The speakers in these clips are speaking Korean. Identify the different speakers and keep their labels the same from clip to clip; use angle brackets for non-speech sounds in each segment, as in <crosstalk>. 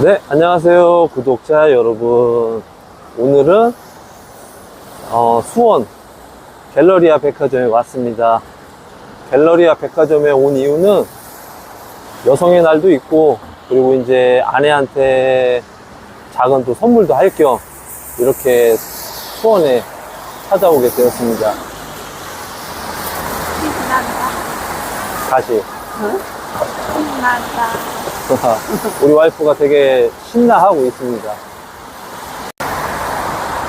Speaker 1: 네, 안녕하세요. 구독자 여러분. 오늘은, 어, 수원 갤러리아 백화점에 왔습니다. 갤러리아 백화점에 온 이유는 여성의 날도 있고, 그리고 이제 아내한테 작은 또 선물도 할 겸, 이렇게 수원에 찾아오게 되었습니다. 다시.
Speaker 2: 신난다. <laughs>
Speaker 1: 우리 와이프가 되게 신나하고 있습니다.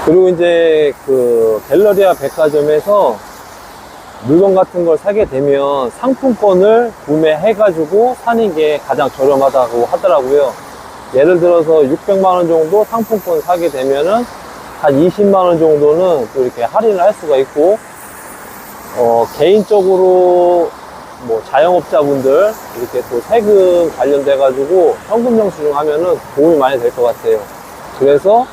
Speaker 1: 그리고 이제 그 갤러리아 백화점에서 물건 같은 걸 사게 되면 상품권을 구매해가지고 사는 게 가장 저렴하다고 하더라고요. 예를 들어서 600만원 정도 상품권 사게 되면은 한 20만원 정도는 또 이렇게 할인을 할 수가 있고, 어, 개인적으로 뭐 자영업자분들 이렇게 또 세금 관련돼 가지고 현금 영수증 하면은 도움이 많이 될 것 같아요. 그래서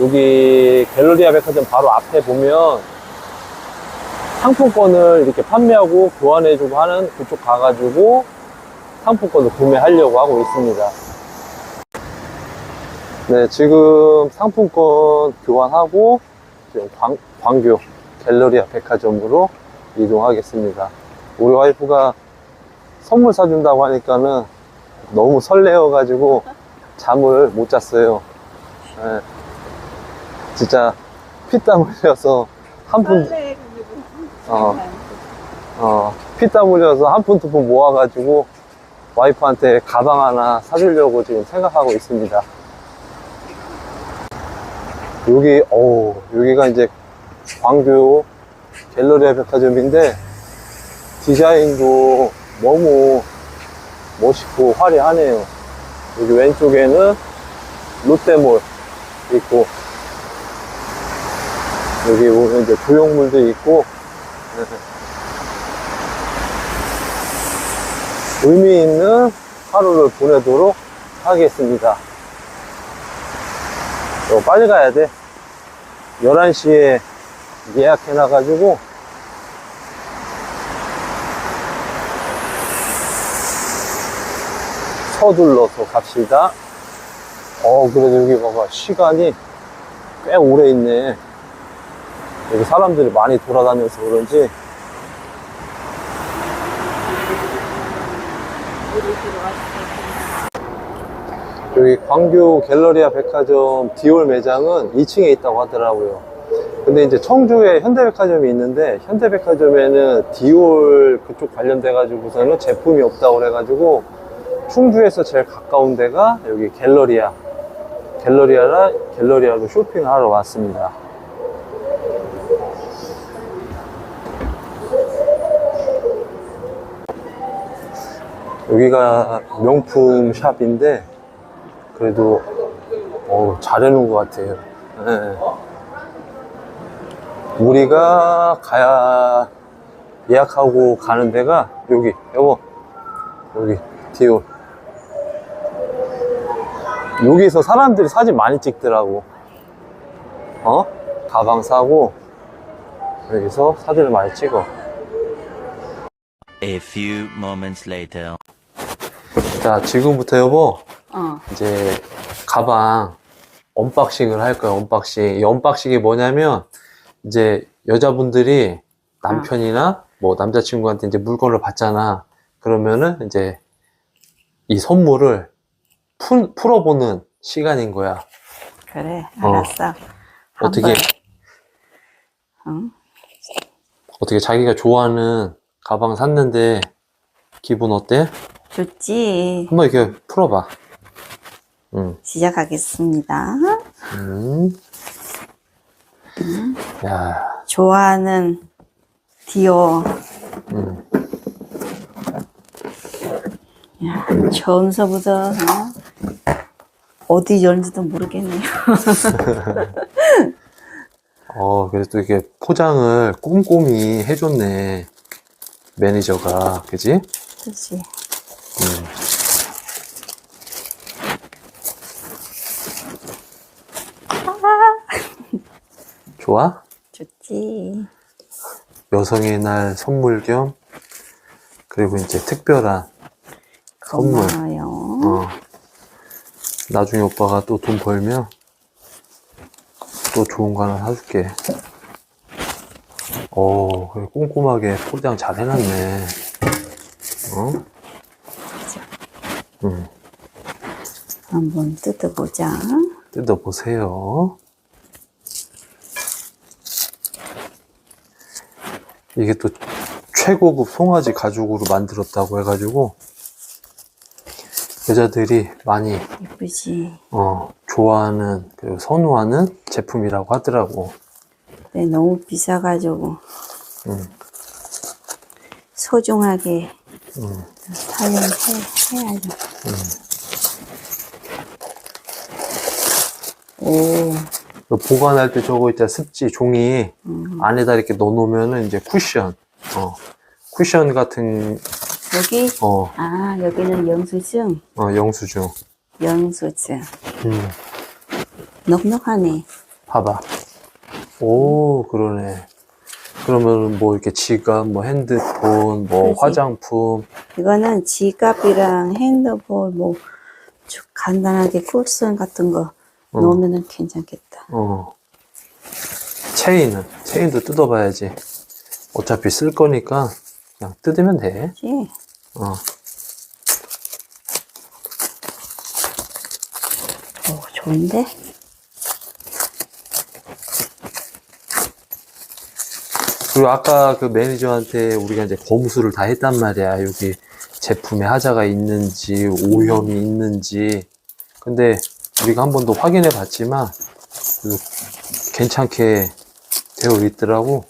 Speaker 1: 여기 갤러리아 백화점 바로 앞에 보면 상품권을 이렇게 판매하고 교환해주고 하는 그쪽 가가지고 상품권을 구매하려고 하고 있습니다. 네, 지금 상품권 교환하고 지금 광, 광교 갤러리아 백화점으로 이동하겠습니다. 우리 와이프가 선물 사준다고 하니까는 너무 설레어가지고 잠을 못 잤어요. 예. 진짜 피땀 흘려서 한 푼. 어, 어, 피땀 흘려서 한 푼 두 푼 모아가지고 와이프한테 가방 하나 사주려고 지금 생각하고 있습니다. 여기, 어 여기가 이제 광교 갤러리아 백화점인데 디자인도 너무 멋있고 화려하네요. 여기 왼쪽에는 롯데몰 있고, 여기 보면 이제 조형물도 있고, <laughs> 의미 있는 하루를 보내도록 하겠습니다. 어, 빨리 가야 돼. 11시에 예약해놔가지고, 서둘러서 갑시다. 어, 그래도 여기 봐봐. 시간이 꽤 오래 있네. 여기 사람들이 많이 돌아다녀서 그런지. 여기 광교 갤러리아 백화점 디올 매장은 2층에 있다고 하더라고요. 근데 이제 청주에 현대백화점이 있는데 현대백화점에는 디올 그쪽 관련돼 가지고서는 제품이 없다고 그래 가지고 충주에서 제일 가까운 데가 여기 갤러리아 갤러리아라 갤러리아로 쇼핑을 하러 왔습니다. 여기가 명품 샵인데 그래도 어, 잘 해놓은 것 같아요. 예. 우리가 가야 예약하고 가는 데가 여기 여보 여기 디올 여기서 사람들이 사진 많이 찍더라고 어? 가방 사고 여기서 사진을 많이 찍어
Speaker 3: A few moments later.
Speaker 1: 자 지금부터 여보
Speaker 2: 어.
Speaker 1: 이제 가방 언박싱을 할 거예요. 언박싱. 이 언박싱이 뭐냐면 이제 여자분들이 남편이나 뭐 남자친구한테 이제 물건을 받잖아. 그러면은 이제 이 선물을 풀, 풀어보는 시간인 거야.
Speaker 2: 그래,
Speaker 1: 어.
Speaker 2: 알았어.
Speaker 1: 어떻게
Speaker 2: 한번, 응?
Speaker 1: 어떻게 자기가 좋아하는 가방 샀는데 기분 어때?
Speaker 2: 좋지.
Speaker 1: 한번 이렇게 풀어봐. 응.
Speaker 2: 시작하겠습니다.
Speaker 1: 음. 야,
Speaker 2: 좋아하는 디오.
Speaker 1: 음.
Speaker 2: 야, 처음서부터 어? 디 열는지도 모르겠네요. <laughs>
Speaker 1: 어, 그래서 또 이렇게 포장을 꼼꼼히 해줬네. 매니저가, 그지?
Speaker 2: 그렇지.
Speaker 1: 좋아?
Speaker 2: 좋지.
Speaker 1: 여성의 날 선물 겸, 그리고 이제 특별한 선물.
Speaker 2: 고마워요.
Speaker 1: 어, 나중에 오빠가 또 돈 벌면 또 좋은 거 하나 사줄게. 오, 그래, 꼼꼼하게 포장 잘 해놨네. 어? 응,
Speaker 2: 한번 뜯어보자.
Speaker 1: 뜯어보세요. 이게 또 최고급 송아지 가죽으로 만들었다고 해가지고 여자들이 많이
Speaker 2: 예쁘지?
Speaker 1: 어, 좋아하는 그리고 선호하는 제품이라고 하더라고.
Speaker 2: 근데 너무 비싸가지고
Speaker 1: 응.
Speaker 2: 소중하게
Speaker 1: 응.
Speaker 2: 사용해야죠. 오,
Speaker 1: 그 보관할 때 저거 있잖아 습지 종이 안에다 이렇게 넣어놓으면은 이제 쿠션, 어, 쿠션 같은
Speaker 2: 여기,
Speaker 1: 어,
Speaker 2: 아, 여기는 영수증.
Speaker 1: 어 영수증.
Speaker 2: 영수증.
Speaker 1: 음,
Speaker 2: 넉넉하네.
Speaker 1: 봐봐. 오 그러네. 그러면 뭐 이렇게 지갑, 뭐 핸드폰, 뭐
Speaker 2: 그렇지.
Speaker 1: 화장품,
Speaker 2: 이거는 지갑이랑 핸드폰, 뭐, 쭉 간단하게 쿠션 같은 거
Speaker 1: 어.
Speaker 2: 넣으면 괜찮겠다.
Speaker 1: 어. 체인은 체인도 뜯어봐야지. 어차피 쓸 거니까 그냥 뜯으면 돼.
Speaker 2: 그치?
Speaker 1: 어.
Speaker 2: 오, 좋은데?
Speaker 1: 그리고 아까 그 매니저한테 우리가 이제 검수를 다 했단 말이야. 여기 제품에 하자가 있는지, 오염이 있는지. 근데 우리가 한 번도 확인해 봤지만, 그래도 괜찮게 되어 있더라고.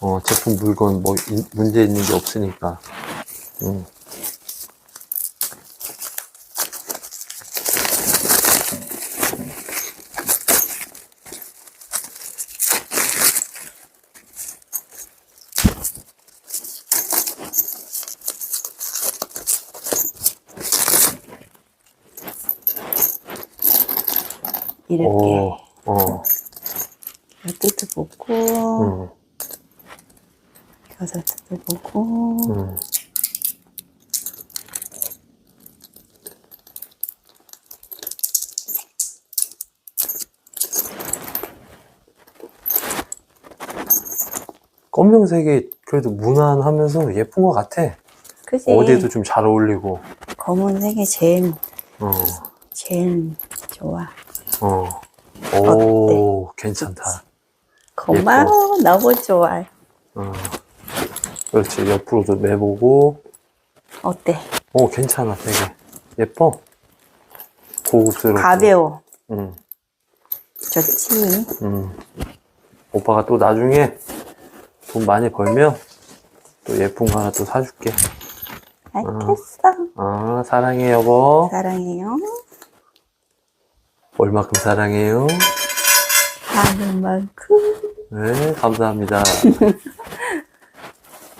Speaker 1: 어, 제품 물건 뭐 인- 문제 있는 게 없으니까. 음.
Speaker 2: 이렇게
Speaker 1: 오, 어,
Speaker 2: 뜯어보고,
Speaker 1: 음,
Speaker 2: 여기서 뜯어보고,
Speaker 1: 음. 검정색이 그래도 무난하면서 예쁜 것 같아.
Speaker 2: 그지?
Speaker 1: 어디에도 좀 잘 어울리고.
Speaker 2: 검은색이 제일,
Speaker 1: 어,
Speaker 2: 제일 좋아.
Speaker 1: 어. 오, 괜찮다.
Speaker 2: 고마워. 너무 좋아.
Speaker 1: 어. 그렇지. 옆으로도 매보고.
Speaker 2: 어때?
Speaker 1: 오, 괜찮아. 되게 예뻐. 고급스럽고.
Speaker 2: 가벼워.
Speaker 1: 응,
Speaker 2: 좋지?
Speaker 1: 응. 오빠가 또 나중에 돈 많이 벌면 또 예쁜 거 하나 또 사줄게.
Speaker 2: 알겠어.
Speaker 1: 아, 사랑해, 여보.
Speaker 2: 사랑해요.
Speaker 1: 얼마큼 사랑해요?
Speaker 2: 하는 만큼.
Speaker 1: 네, 감사합니다. <laughs>